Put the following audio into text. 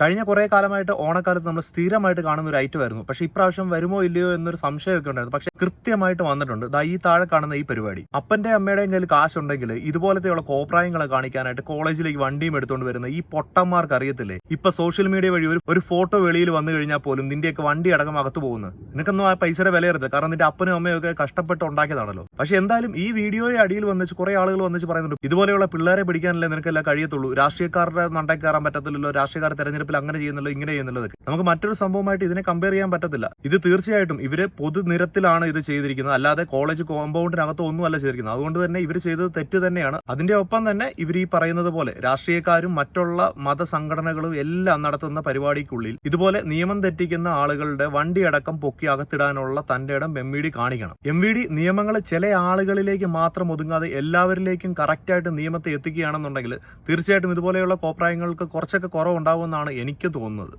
കഴിഞ്ഞ കുറേ കാലമായിട്ട് ഓണക്കാലത്ത് നമ്മൾ സ്ഥിരമായിട്ട് കാണുന്ന ഒരു ഐറ്റം ആയിരുന്നു. പക്ഷെ ഇപ്രാവശ്യം വരുമോ ഇല്ലയോ എന്നൊരു സംശയമൊക്കെ ഉണ്ടായിരുന്നു. പക്ഷെ കൃത്യമായിട്ട് വന്നിട്ടുണ്ട്. ദാ ഈ താഴെ കാണുന്ന ഈ പരിപാടി. അപ്പന്റെ അമ്മയുടെയും കയ്യിൽ കാശുണ്ടെങ്കിൽ ഇതുപോലത്തെയുള്ള കോപ്രായങ്ങളെ കാണിക്കാനായിട്ട് കോളേജിലേക്ക് വണ്ടിയും എടുത്തുകൊണ്ട് വരുന്ന ഈ പൊട്ടന്മാർക്ക് അറിയത്തില്ലേ? ഇപ്പൊ സോഷ്യൽ മീഡിയ വഴി ഒരു ഒരു ഫോട്ടോ വെളിയിൽ വന്നു കഴിഞ്ഞാൽ പോലും നിന്റെയൊക്കെ വണ്ടി അടക്കം അകത്ത് പോകുന്നു. നിനക്കൊന്നും ആ പൈസയുടെ വില കാരണം നിന്റെ അപ്പനും അമ്മയും ഒക്കെ കഷ്ടപ്പെട്ട് ഉണ്ടാക്കിയതാണല്ലോ. പക്ഷെ എന്തായാലും ഈ വീഡിയോയെ അടിയിൽ വന്നിച്ച് കുറെ ആളുകൾ വന്നിച്ച് പറയുന്നുണ്ട്. ഇതുപോലെയുള്ള പിള്ളേരെ പിടിക്കാനല്ലേ നിനക്കെല്ലാം കഴിയത്തുള്ളൂ. രാഷ്ട്രീയക്കാരുടെ മണ്ടയ്ക്ക് പറ്റത്തില്ലല്ലോ. രാഷ്ട്രീയക്കാർ തെരഞ്ഞെടുപ്പിൽ അങ്ങനെ ചെയ്യുന്നുള്ളൂ ഇങ്ങനെ ചെയ്യുന്നല്ലോ നമുക്ക് മറ്റൊരു സംഭവമായിട്ട് ഇതിനെ കമ്പയർ ചെയ്യാൻ പറ്റത്തില്ല. ഇത് തീർച്ചയായിട്ടും ഇവർ പൊതുനിരത്തിലാണ് ഇത് ചെയ്തിരിക്കുന്നത്. അല്ലാതെ കോളേജ് കോമ്പൗണ്ടിനകത്ത് ഒന്നുമല്ല ചെയ്തിരിക്കുന്നത്. അതുകൊണ്ട് തന്നെ ഇവർ ചെയ്തത് തെറ്റ് തന്നെയാണ്. അതിന്റെ ഒപ്പം തന്നെ ഇവർ ഈ പറയുന്നത് പോലെ രാഷ്ട്രീയക്കാരും മറ്റുള്ള മതസംഘടനകളും എല്ലാം നടത്തുന്ന പരിപാടിക്കുള്ളിൽ ഇതുപോലെ നിയമം തെറ്റിക്കുന്ന ആളുകളുടെ വണ്ടി അടക്കം പൊക്കി അകത്തിടാനുള്ള തന്റെ ഇടം എം വി ഡി കാണിക്കണം. എം വി ഡി നിയമങ്ങൾ ചില ആളുകളിലേക്ക് മാത്രം ഒതുങ്ങാതെ എല്ലാവരിലേക്കും കറക്റ്റായിട്ട് നിയമത്തെ എത്തിക്കുകയാണെന്നുണ്ടെങ്കിൽ തീർച്ചയായിട്ടും ഇതുപോലെയുള്ള കോപ്രായങ്ങൾക്ക് കുറച്ചൊക്കെ കുറവുണ്ടാവുമെന്നാണ് എനിക്ക് തോന്നുന്നത്.